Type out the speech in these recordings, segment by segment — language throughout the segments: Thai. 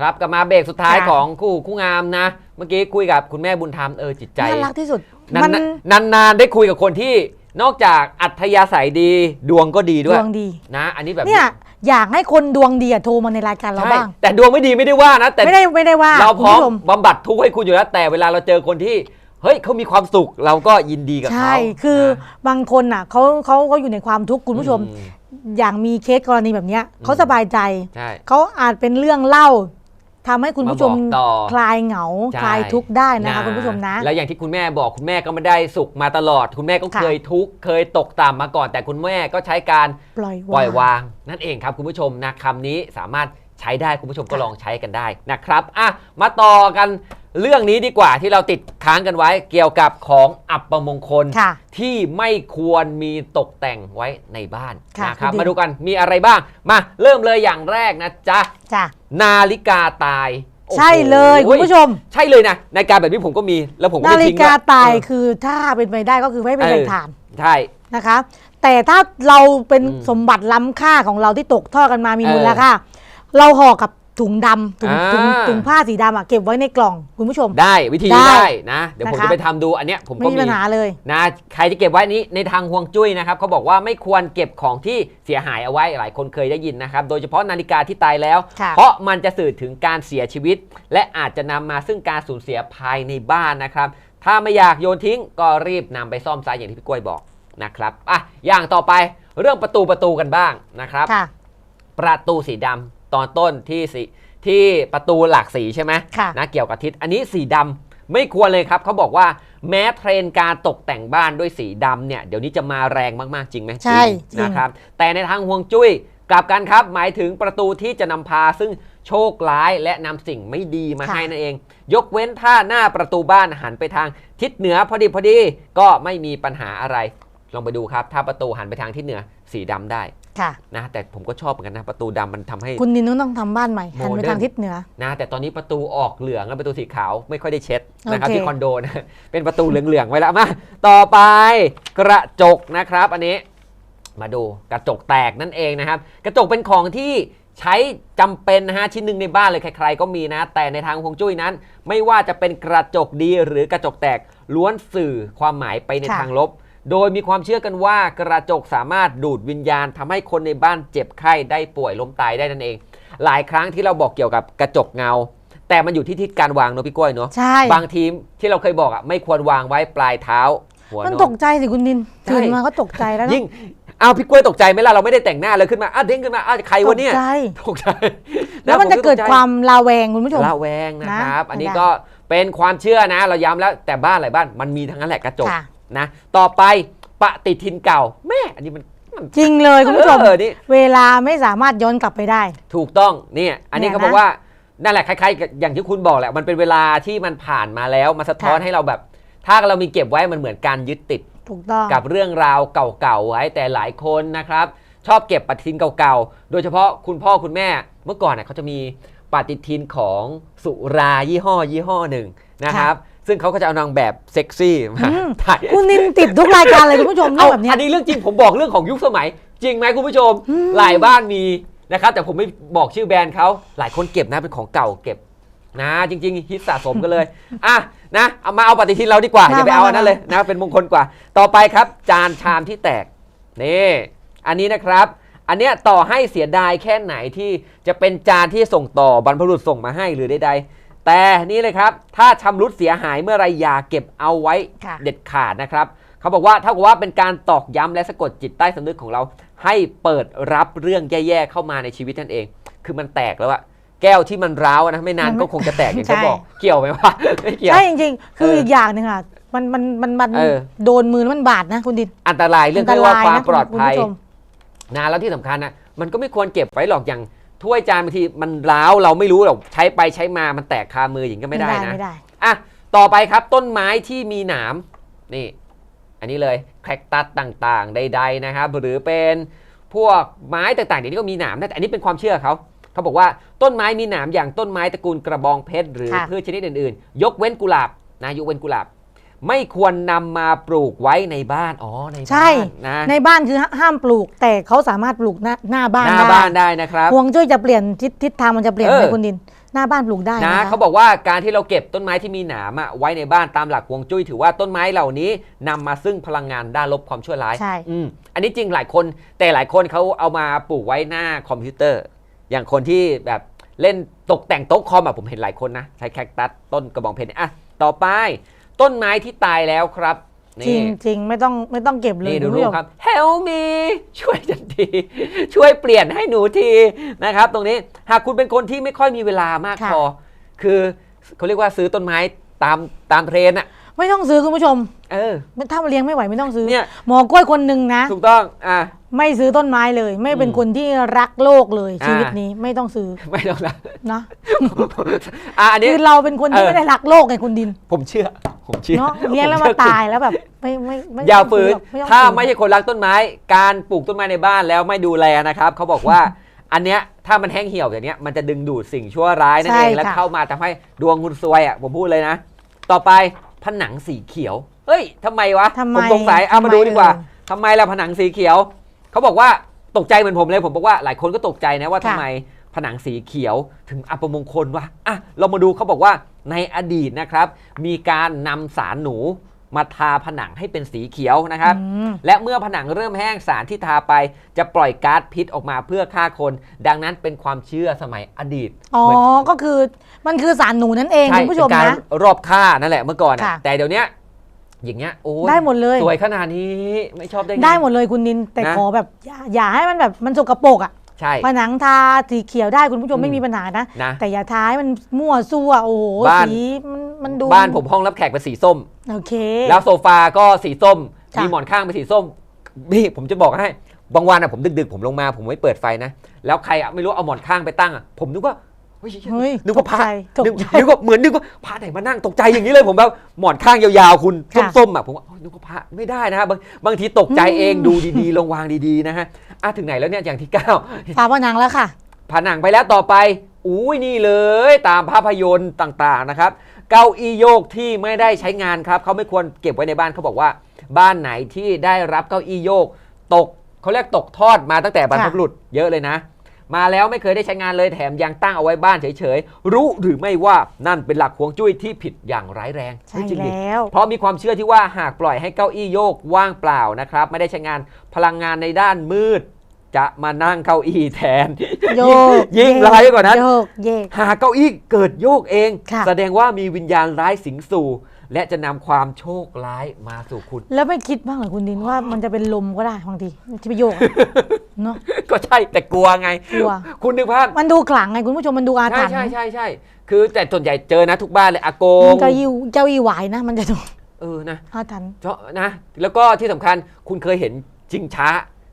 ครับกลับมาเบรกสุดท้ายค่ะ ของคู่คู่งามนะ เมื่อกี้คุยกับคุณแม่บุญธรรมเออจิตใจน่ารักที่สุด นามันนนานนานๆได้คุยกับคนที่นอกจากอัธยาศัยดีดวงก็ดีดด้วยวงดี นะ อันนี้แบบเนี่ยอยากให้คนดวงดีอะโทรมาในรายการเราใช่บ้าง แต่ดวงไม่ดีไม่ได้ว่านะ แต่ไม่ได้ไม่ได้ว่าเราพร้อมคุณผู้ชมบำบัดทุกข์ให้คุณอยู่แล้ว แต่เวลาเราเจอคนที่ เฮ้ยเขามีความสุขเราก็ยินดีกับเขาใช่คือนะบางคนอะเขาเขาเขาอยู่ในความทุกข์คุณผู้ชม อือย่างมีเคสกรณีแบบเนี้ยเขาอืมสบายใจใช่ เขาอาจเป็นเรื่องเล่า ทำให้คุณผู้ชมมาบอกต่อคลายเหงาใช่คลายทุกข์ได้นะคะคุณผู้ชมนะ แล้วอย่างที่คุณแม่บอกคุณแม่ก็ไม่ได้สุขมาตลอด คุณแม่ก็ค่ะเคยทุกข์เคยตกต่ำมาก่อน แต่คุณแม่ก็ใช้การปล่อยปล่อยวางวางนั่นเองครับคุณผู้ชมนะคำนี้สามารถ ใช้ได้คุณผู้ชมก็ค่ะลองใช้กันได้นะครับอะมาต่อกันเรื่องนี้ดีกว่าที่เราติดค้างกันไว้เกี่ยวกับของอัปมงคล ค่ะ ที่ไม่ควรมีตกแต่งไว้ในบ้านค่ะนะครับคุณดิวมาดูกันมีอะไรบ้าง มาเริ่มเลยอย่างแรกนะจ๊ะ จ้ะนาฬิกาตายโอ้โหใช่เลยคุณผู้ชม ใช่เลยนะนาฬิกาแบบนี้ผมก็มีแล้วผมก็นาไม่ฬิทิ้งกาด้วยตายเออ คือถ้าเป็นไปได้ก็คือไม่เป็นเออ แหล่งฐานใช่ นะคะ แต่ถ้าเราเป็นอืมสมบัติล้ำค่าของเราที่ตกทอดกันมามีเออมูลค่า เราห่อกับถุงดำถุงอ่า ถุงถุงผ้าสีดำอะเก็บไว้ในกล่องคุณผู้ชม ได้วิธีนี้ได้ได้นะเดี๋ยวผมนะคะ จะไปทำดูอันเนี้ยผมไม่ก็มีมีปัญหาเลย นะใครจะเก็บไว้นี้ในทางห่วงจุ้ยนะครับเขาบอกว่าไม่ควรเก็บของที่เสียหายเอาไว้หลายคนเคยได้ยินนะครับโดยเฉพาะนาฬิกาที่ตายแล้ว ค่ะ เพราะมันจะสื่อถึงการเสียชีวิต และอาจจะนำมาซึ่งการสูญเสียภายในบ้านนะครับ ถ้าไม่อยากโยนทิ้งก็รีบนำไปซ่อมซะอย่างที่พี่กล้วยบอกนะครับอะอย่างต่อไปเรื่องประตูประตูกันบ้างนะครับ ค่ะ ประตูสีดำ ตอนต้นที่สีที่ประตูหลากสีใช่ไหมค่ะ นะเกี่ยวกับทิศอันนี้สีดำไม่ควรเลยครับเขาบอกว่าแม้เทรนด์การตกแต่งบ้านด้วยสีดำเนี่ยเดี๋ยวนี้จะมาแรงมากๆจริงไหมใช่จริง นะครับ แต่ในทางห่วงจุ้ยกลับกันครับ หมายถึงประตูที่จะนำพาซึ่งโชคร้ายและนำสิ่งไม่ดีมาค่ะให้นั่นเอง ยกเว้นถ้าหน้าประตูบ้านหันไปทางทิศเหนือพอดีพอดีก็ไม่มีปัญหาอะไร ลองไปดูครับ ถ้าประตูหันไปทางทิศเหนือสีดำได้ค่ะนะแต่ผมก็ชอบเหมือนกันนะประตูดำมันทำให้ คุณนินต้องทำบ้านใหม่หันไปโมเดิร์นทางทิศเหนือนะแต่ตอนนี้ประตูออกเหลืองแล้วประตูสีขาวไม่ค่อยได้เช็ดนะครับโอเคที่คอนโดนะเป็นประตูเหลืองๆไว้แล้วมาต่อไปกระจกนะครับ อันนี้มาดูกระจกแตกนั่นเองนะครับ กระจกเป็นของที่ใช้จำเป็นนะฮะชิ้นหนึ่งในบ้านเลยใคร ๆ ก็มีนะ แต่ในทางฮวงจุ้ยนั้น ไม่ว่าจะเป็นกระจกดีหรือกระจกแตกล้วนสื่อความหมายไปในค่ะทางลบ โดยมีความเชื่อกันว่ากระจกสามารถดูดวิญญาณทำให้คนในบ้านเจ็บไข้ได้ป่วยล้มตายได้นั่นเอง หลายครั้งที่เราบอกเกี่ยวกับกระจกเงา แต่มันอยู่ที่ทิศการวางเนอะพี่กล้วยเนอะใช่บางทีมที่เราเคยบอกอะไม่ควรวางไว้ปลายเท้าหัวมันโนตกใจสิคุณนินใช่ตื่นมาก็ตกใจแล้วนะยิ่งเอาพี่กล้วยตกใจไหมล่ะเราไม่ได้แต่งหน้าเลยขึ้นมาอ้าวเด้งขึ้นมาอ้าวใครตวะกเนี่ยใจตกใจ แล้วมันจะเกิดความระแวงคุณผู้ชมละแวงนะครับนะอันนี้ได้ก็เป็นความเชื่อนะ เราย้ำแล้วแต่บ้านหลายบ้านมันมีทั้งนั้นแหละกระจกค่ะ นะต่อไปปฏิทินเก่าแม่อันนี้มันมัน จริงเลยคุณผู้ชมเออนี่ เวลาไม่สามารถย้อนกลับไปได้ ถูกต้องเนี่ยอันนี้เนี่ยเขาบอกนะว่านั่นแหละคล้ายๆกับอย่างที่คุณบอกแหละมันเป็นเวลาที่มันผ่านมาแล้วมาสะท้อนค่ะ ให้เราแบบ ถ้าเรามีเก็บไว้มันเหมือนการยึดติด ถูกต้อง กับเรื่องราวเก่าๆไว้แต่หลายคนนะครับ ชอบเก็บปฏิทินเก่าๆ โดยเฉพาะคุณพ่อคุณแม่เมื่อก่อนเน่ยเขาจะมีปฏิทินของสุรายี่ห้อยี่ห้อหนึ่งนะครับ ซึ่งเขาก็จะเอานางแบบเซ็กซี่มาอืมถ่าย คุณนินติดทุกรายการเลยคุณผู้ชมเรื่เอาองแบบเนี้ย อันนี้เรื่องจริงผมบอกเรื่องของยุคสมัย จริงไหมคุณผู้ชมอืมหลายบ้านมีนะครับแต่ผมไม่บอกชื่อแบรนด์เขาหลายคนเก็บนะเป็นของเก่าเก็บนะจริง ๆ ฮิตสะสมกันเลยอะนะเอามาเอาปฏิทินเราดีกว่าอย่าไปเอาอันนั้นเลยนะเป็นมงคลกว่า ต่อไปครับ จานชามที่แตกนี่อันนี้นะครับ อันเนี้ยต่อให้เสียดายแค่ไหนที่จะเป็นจานที่ส่งต่อบรรพบุรุษส่งมาให้หรือใดๆ แต่นี่เลยครับ ถ้าชำรุดเสียหายเมื่อไรอย่าเก็บเอาไว้ค่ะ เด็ดขาดนะครับ เขาบอกว่าเท่ากับว่าเป็นการตอกย้ำและสะกดจิตใต้สำนึกของเรา ให้เปิดรับเรื่องแย่ๆเข้ามาในชีวิตนั่นเอง คือมันแตกแล้วอะแก้วที่มันร้าวอะนะไม่นานมันไม่ก็คงจะแตกอย่างที่ใช่บอก เกี่ยวไหมวะไม่เกี่ยว ใช่จริงๆ คือเอออีอีกอย่างหนึ่งอะมันมันมันมันเออ โดนมือแล้วมันบาดนะคุณดินอันตรายเรื่องอันตเรียกว่าความนะปลอดภัยคุณผู้ชมนะแล้วที่สำคัญนะมันก็ไม่ควรเก็บไว้หรอกอย่าง ถ้วยจานบางทีมันร้าวเราไม่รู้หรอกใช้ไปใช้มามันแตกคามืออย่างนี้ก็ไม่ได้นะไม่ได้อะต่อไปครับต้นไม้ที่มีหนามนี่ อันนี้เลยแคคตัสต่างๆ ใด ๆนะครับ หรือเป็นพวกไม้ต่างๆเดี๋ยวนี้ก็มีหนามนะแต่อันนี้เป็นความเชื่อเขาเขาบอกว่าต้นไม้มีหนามอย่างต้นไม้ตระกูลกระบองเพชรหรือค่ะพืชชนิดอื่นๆ ยกเว้นกุหลาบนะยกเว้นกุหลาบ ไม่ควรนำมาปลูกไว้ในบ้าน อ๋อ ในใช่ บ้านนะในบ้านคือห้ามปลูกแต่เขาสามารถปลูกหน้าหน้าบ้านหน้าได้บ้านได้นะครับ ห่วงจุ้ยจะเปลี่ยนทิศทิศทางมันจะเปลี่ยนเออไปคุณดิน หน้าบ้านปลูกได้นะนะคะเขาบอกว่าการที่เราเก็บต้นไม้ที่มีหนามอะไว้ในบ้านตามหลักฮวงจุ้ยถือว่าต้นไม้เหล่านี้นำมาซึ่งพลังงานด้านลบความชั่วร้ายใช่ อืมอันนี้จริงหลายคนแต่หลายคนเขาเอามาปลูกไว้หน้าคอมพิวเตอร์ อย่างคนที่แบบเล่นตกแต่งโต๊ะคอมอะผมเห็นหลายคนนะใช้แคคตัสต้นกระบองเพชรเนี่ยอะต่อไป ต้นไม้ที่ตายแล้วครับจรินี่งจริงไม่ต้องไม่ต้องเก็บเลยนี่ดูณรูผู้ปชมครับ Help me ช่วยฉันที ช่วยเปลี่ยนให้หนูทีนะครับ ตรงนี้หากคุณเป็นคนที่ไม่ค่อยมีเวลามากค่ะพอ คือเขาเรียกว่าซื้อต้นไม้ตามตามเทรนด์อะ ไม่ต้องซื้อคุณผู้ชมเออ ถ้าเลี้ยงไม่ไหวไม่ต้องซื้อ เนี่ย หมอกล้วยคนหนึ่งนะ ถูกต้องอะ ไม่ซื้อต้นไม้เลย ไม่เป็นอืมคนที่รักโลกเลยอ่า ชีวิตนี้ไม่ต้องซื้อไม่ต้องนะนะอะอันนี้ คือเราเป็นคนที่เออ ไม่ได้รักโลกไงคุณดินผมเชื่อ ผมเชื่อเนาะเลี้ยงแล้วผมาชื่อคุณตายแล้วแบบ ไม่ไม่ไม่อย่าต้องฝืนซื้อหรอกถ้าไม่ซื้อใช่คนรักต้นไม้ การปลูกต้นไม้ในบ้านแล้วไม่ดูแลนะครับเขาบอกว่า อันเนี้ยถ้ามันแห้งเหี่ยวอย่างเนี้ยมันจะดึงดูดสิ่งชั่วร้ายนั่นเองและเข้ามาทำให้ดวงคุณซวยอะผมพูดเลยนะ ต่อไป ผนังสีเขียว เฮ้ยทำไมวะทำไมผมสงสัยเอามาทำไมดูดีกว่าเอ่ยทำไมล่ะผนังสีเขียว เขาบอกว่าตกใจเหมือนผมเลยผมบอกว่าหลายคนก็ตกใจนะว่าทำค่ะไมผนังสีเขียวถึงอัปมงคลวะอะเรามาดูเขาบอกว่าในอดีตนะครับ มีการนำสารหนู มาทาผนังให้เป็นสีเขียวนะครับอืมและเมื่อผนังเริ่มแห้งสารที่ทาไป จะปล่อยก๊าซพิษออกมาเพื่อฆ่าคน ดังนั้นเป็นความเชื่อสมัยอดีตอ๋อเหมือนก็คือมันคือสารหนูนั่นเองใช่คุณผู้ชมเป็นการนะรอบฆ่านั่นแหละเมื่อก่อนอะค่ะแต่เดี๋ยวเนี้ยอย่างเงี้ยโอ้ยได้หมดเลยสวยขนาดนี้ไม่ชอบได้ไงได้หมดเลยคุณดินแต่นะขอแบบอย่าอย่าให้มันแบบมันสกปรกอะ ใช่ ผนังทาสีเขียวได้คุณผู้ชอืมมไม่มีปัญหานะ นะแต่อย่าทาให้มันมั่วซั่วโอ้โหบ้าน สีมันมันดูบ้านผมห้องรับแขกเป็นสีส้ม โอเค แล้วโซฟาก็สีส้มค่ะมีหมอนข้างเป็นสีส้มนี่ผมจะบอกให้ บางวันอะผมดึกๆ ผมลงมา ผมไม่เปิดไฟนะ แล้วใครอะไม่รู้เอาหมอนข้างไปตั้งอะผมนึกว่า เฮ้ยเฮ้ยนึกว่าพระตกใจนึกตกใจนึกว่าเหมือนนึกว่าพระไหนมานั่งตกใจอย่างนี้เลยผมแบบหมอนข้างยาวๆคุณค่ะส้มๆอะผมว่าโอ๊ยนึกว่าพระไม่ได้นะฮะบางบางทีตกใจเองอืมดูดีๆลงวางดีๆนะฮะอะถึงไหนแล้วเนี่ยอย่างที่เก้า ฝาผนังแล้วค่ะ ผนังไปแล้วต่อไป อุ้ยนี่เลยตามภาพยนตร์ต่างๆนะครับ เก้าอี้โยกที่ไม่ได้ใช้งานครับ เขาไม่ควรเก็บไว้ในบ้านเขาบอกว่า บ้านไหนที่ได้รับเก้าอี้โยก ตกเขาเรียกตกทอดมาตั้งแต่บรรพบุรุษเยอะเลยนะ มาแล้วไม่เคยได้ใช้งานเลยแถมยังตั้งเอาไว้บ้านเฉยๆ รู้หรือไม่ว่านั่นเป็นหลักฮวงจุ้ยที่ผิดอย่างร้ายแรงใช่จริงดิแล้ว เพราะมีความเชื่อที่ว่าหากปล่อยให้เก้าอี้โยกว่างเปล่านะครับ ไม่ได้ใช้งานพลังงานในด้านมืด จะมานั่งเก้าอี้แทน โยกยิ่งเกร้ายกว่านั้น โยกเยก หากเก้าอี้เกิดโยกเอง ค่ะ แสดงว่ามีวิญญาณร้ายสิงสู่ และจะนำความโชคร้ายมาสู่คุณ แล้วไม่คิดบ้างเหรอคุณดินว่ามันจะเป็นลมก็ได้บางทีที่ไปโยกอะเนาะก็ใช่แต่กลัวไง กลัว คุณนึกภาพมันดูขลังไงคุณผู้ชมมันดูอาใช่ถรรพ์ใช่ใช่ใช่คือแต่ส่วนใหญ่เจอนะทุกบ้านเลยอากงเจ้าอีเจ้าอีหวายนะ มันจะดูเออนะอาถรรพ์เจาะนะ แล้วก็ที่สำคัญคุณเคยเห็นชิงช้า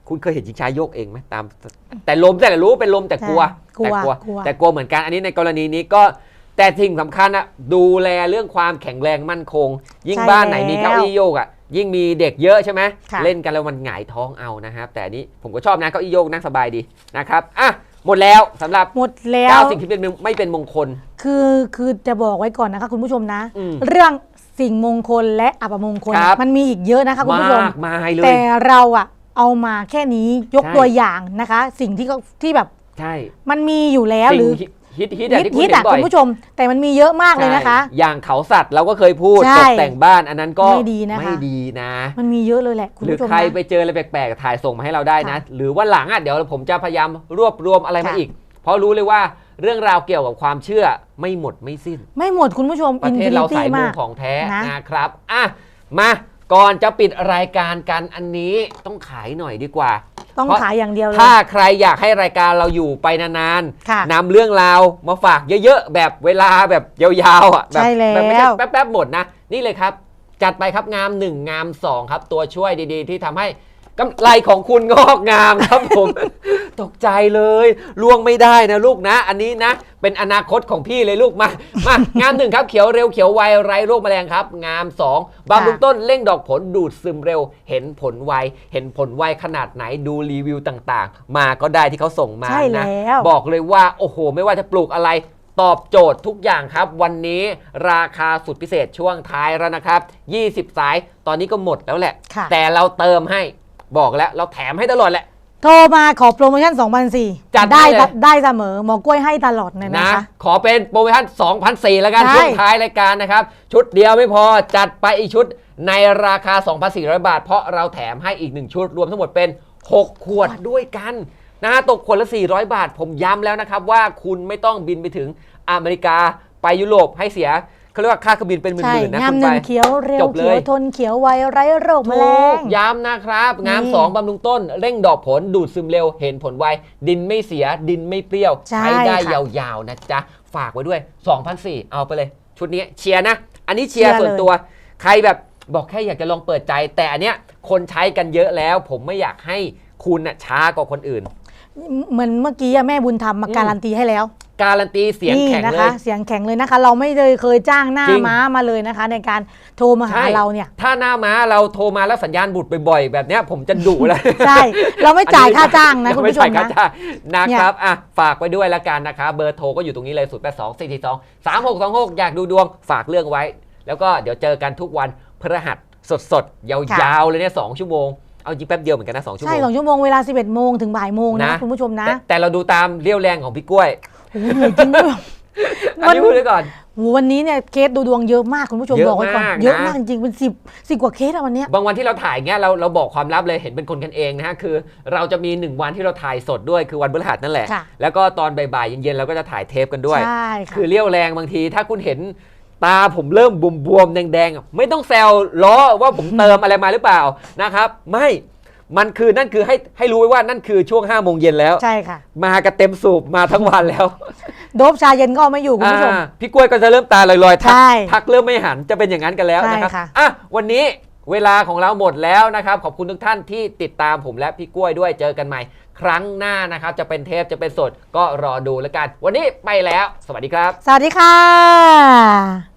คุณเคยเห็นชิงช้าโยกเองไหมตาม แต่ลมแต่รู้เป็นลมแต่กลัวกลัวแต่กลัวกลัวแต่กลัวเหมือนกันอันนี้ในกรณีนี้ก็ แต่สิ่งสำคัญอะดูแลเรื่องความแข็งแรงมั่นคง ยิ่งบ้านไหนมีเก้าอี้โยกอะยิ่งมีเด็กเยอะใช่ไหมค่ะ เล่นกันแล้วมันหงายท้องเอานะครับ แต่อันนี้ผมก็ชอบนะเก้าอี้โยกนั่งสบายดีนะครับอะหมดแล้วสำหรับหมดแล้วเก้าสิ่งที่เป็นไม่เป็นมงคล คือคือจะบอกไว้ก่อนนะคะคุณผู้ชมนะ อืมเรื่องสิ่งมงคลและอัปมงคล ครับ มันมีอีกเยอะนะคะคุณผู้ชม มากมายเลย แต่เราอะเอามาแค่นี้ยกใช่ ตัวอย่างนะคะ สิ่งที่เขาที่แบบใช่มันมีอยู่แล้วหรือ สิ่ง ฮิตฮิตอะที่คุณฮิตเห็อะนบ่อคุยณผู้ชม แต่มันมีเยอะมากเลยนะคะ ใช่อย่างเขาสัตว์เราก็เคยพูดใช่ตกแต่งบ้านอันนั้นก็ไม่ดีนะคะ ไม่ดีนะ มันมีเยอะเลยแหละคุณหรือผู้ชมใครนะ ไปเจออะไรแปลกๆ ถ่ายส่งมาให้เราได้นะ ค่ะหรือว่าหลังอะเดี๋ยวผมจะพยายามรวบรวมอะไรมาค่ะ อีก เพราะรู้เลยว่าเรื่องราวเกี่ยวกับความเชื่อไม่หมดไม่สิ้น ไม่หมดคุณผู้ชมประอินเทฟิศนิเราตี้สายมูมาก ของแท้นะ นะครับอะมาก่อนจะปิดรายการกันอันนี้ต้องขายหน่อยดีกว่า ต้องเพราะขายอย่างเดียวเลยถ้าใครอยากให้รายการเราอยู่ไปนานค่ะๆนำเรื่องราวมาฝากเยอะๆ แบบเวลาแบบยาวๆอะแบบใช่แล้วแบบไม่ใช่แป๊บๆหมดนะ นี่เลยครับ จัดไปครับงาม 1 งาม 2 ครับ ตัวช่วยดีๆ ที่ทำให้ กำไรของคุณงอกงามครับผม ตกใจเลยล่วงไม่ได้นะลูกนะ อันนี้นะ เป็นอนาคตของพี่เลยลูกมามางามหนึ่งครับเขียวเร็วเขียวไวไร้โรคแมลงครับ งามสองบำรุงต้นเร่งดอกผลดูดซึมเร็ว เห็นผลไวเห็นผลไวขนาดไหนดูรีวิวต่างๆ มาก็ได้ที่เขาส่งมาใช่นะแล้วบอกเลยว่าโอ้โห ไม่ว่าจะปลูกอะไรตอบโจทย์ทุกอย่างครับ วันนี้ราคาสุดพิเศษช่วงท้ายแล้วนะครับ 20 สาย ตอนนี้ก็หมดแล้วแหละ ค่ะ แต่เราเติมให้ บอกแล้วเราแถมให้ตลอดแหละโทโทรมาขอโปรโมชั่น2,004จัดได้ได้เลย ได้เสมอหมอกล้วยให้ตลอดเลยนะนะ คะ ขอเป็นโปรโมชั่น2,004แล้วกันใช่ ช่วงท้ายรายการนะครับ ชุดเดียวไม่พอจัดไปอีกชุดในราคา 2,400 บาท เพราะเราแถมให้อีก 1 ชุดรวมทั้งหมดเป็น 6 ขวดด้วยกันนะฮะตกขวดละ 400 บาท ผมย้ำแล้วนะครับว่าคุณไม่ต้องบินไปถึงอเมริกาไปยุโรปให้เสีย เขาเรียกว่าค่าเครื่องบินเป็นหใช่มื่นๆนะงามคุณหไปนึ่งเขียวเร็จวบเลยเขียวทนเขียวไวไร้โรคแมลถูงกย้ำนะครับงามนี่2บำรุงต้น เร่งดอกผลดูดซึมเร็วเห็นผลไว ดินไม่เสียดินไม่เปรี้ยว ใช่ได้ค่ะยาวๆนะจ๊ะ ฝากไว้ด้วย 2,004เอาไปเลย ชุดนี้เชียร์นะ อันนี้เชียร์ส่วนตัว ใครแบบบอกแค่อยากจะลองเปิดใจ แต่อันเนี้ยคนใช้กันเยอะแล้ว ผมไม่อยากให้คุณน่ะช้ากว่าคนอื่น เหมือนเมื่อกี้อะแม่บุญธรรมมาอืมการันตีให้แล้ว การันตีเสียงนี่แข็งนะเลคะยเสียงแข็งเลยนะคะ เราไม่เลยเคยจ้างหน้าจริง ม้ามาเลยนะคะ ในการโทรมาหาใช่เราเนี่ย ถ้าหน้าม้าเราโทรมาแล้วสัญญาณบุดบ่อยๆ แบบเนี้ยผมจะดุแล้วใช่ เราไม่จ่ายค่าจ้างนะยัคุณไม่ผู้ชจ่ามยค่านะจ้างนะครับอะฝากไว้ด้วยละกันนะครับเบอร์โทรก็อยู่ตรงนี้เลย 0 8 2 4 4 2 3 6 2 6 อยากดูดวงฝากเรื่องไว้ แล้วก็เดี๋ยวเจอกันทุกวันพฤหัสสดๆ ยาวๆ เลยเนี่ยสองชั่วโมง เอาจริงแป๊บเดียวเหมือนกันนะสองชั่วโมใช่งสองชั่วโมงเวลา 11โมงถึงบ่ายโมงนะนะ คุณผู้ชมนะ แต่แต่เราดูตามเรี่ยวแรงของพี่กล้วย โอ้โหเหนื่อยจริงด้วยอันนี้พูดไว้ก่อน โหวันนี้เนี่ยเคสดูดวงเยอะมากคุณผู้ชมเยอะบอกไว้ก่อนมากนะ เยอะมากจริงเป็นสิบสิบกว่าเคสอะวันเนี้ย บางวันที่เราถ่ายเงี้ยเราเราบอกความลับเลยเห็นเป็นคนกันเองนะฮะคือ เราจะมีหนึ่งวันที่เราถ่ายสดด้วยคือวันพฤหัสนั่นแหละ ค่ะ แล้วก็ตอนบ่ายๆเย็นๆเราก็จะถ่ายเทปกันด้วย ใช่ค่ะ คือเรี่ยวแรงบางที ถ้าคุณเห็นตาผมเริ่มบวมๆแดงๆอะไม่ต้องแซวล้อว่าผมเติมอะไรมาหรือเปล่านะครับ ไม่ มันคือนั่นคือให้ให้รู้ไว้ว่านั่นคือช่วง5้าโมงเย็นแล้ว ใช่ค่ะ มากันเต็มสูบมาทั้งวันแล้ว โดบชาเย็นก็เอาไม่อยู่คุณผู้ชม อ่าพี่กล้วยก็จะเริ่มตาลอยๆทักใช่ทักเริ่มไม่หันจะเป็นอย่างนั้นกันแล้วนะครับใช่ค่ะ อะวันนี้เวลาของเราหมดแล้วนะครับ ขอบคุณทุกท่านที่ติดตามผมและพี่กล้วยด้วยเจอกันใหม่ ครั้งหน้านะครับ จะเป็นเทปจะเป็นสดก็รอดูแล้วกัน วันนี้ไปแล้ว สวัสดีครับ สวัสดีค่ะ